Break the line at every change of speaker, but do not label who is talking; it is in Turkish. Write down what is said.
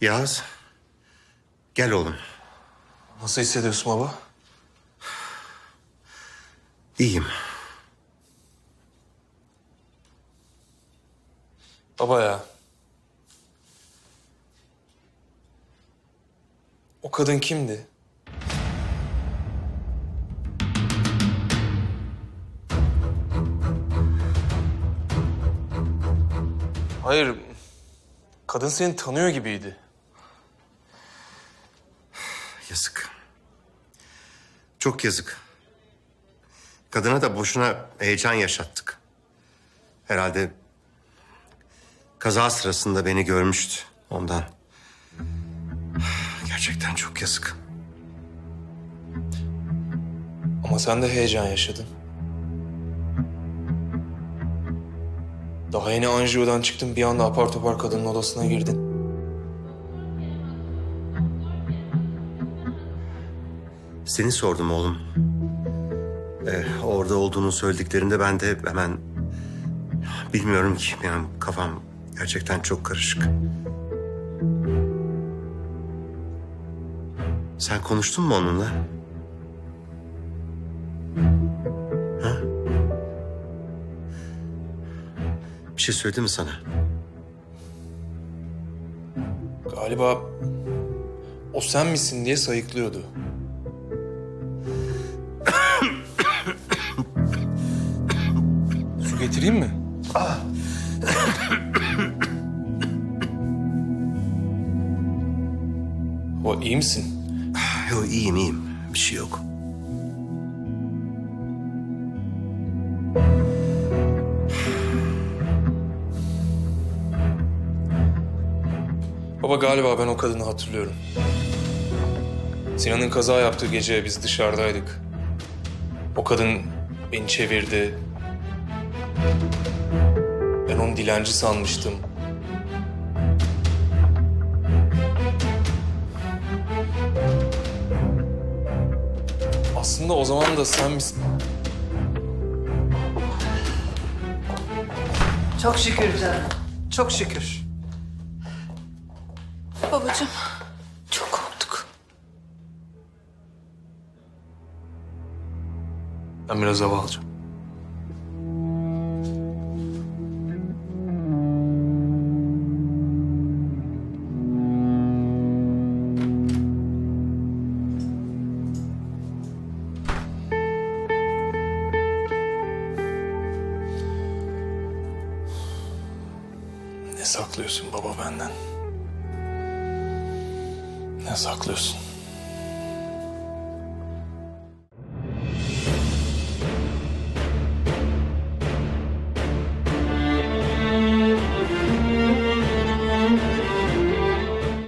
Yağız. Gel oğlum.
Nasıl hissediyorsun baba?
İyiyim.
Baba ya. O kadın kimdi? Hayır. Kadın seni tanıyor gibiydi.
Yazık. Çok yazık. Kadına da boşuna heyecan yaşattık. Herhalde kaza sırasında beni görmüştü ondan. Gerçekten çok yazık.
Ama sen de heyecan yaşadın. Daha yeni anjiyodan çıktın bir anda apar topar kadının odasına girdin.
Seni sordum oğlum. Ee, orada olduğunu söylediklerinde ben de hemen... Bilmiyorum ki. Yani kafam gerçekten çok karışık. Sen konuştun mu onunla? Ha? Bir şey söyledi mi sana?
Galiba o sen misin diye sayıklıyordu. Su getireyim mi? O iyi misin?
Yok iyiyim iyiyim. Bir şey yok.
Baba galiba ben o kadını hatırlıyorum. Sinan'ın kaza yaptığı gece biz dışarıdaydık. O kadın beni çevirdi. Ben onu dilenci sanmıştım. Aslında o zaman da sen misin?
Çok şükür canım. Çok şükür.
Babacığım çok korktuk.
Ben biraz hava alacağım. Ne saklıyorsun baba benden? Ne saklıyorsun?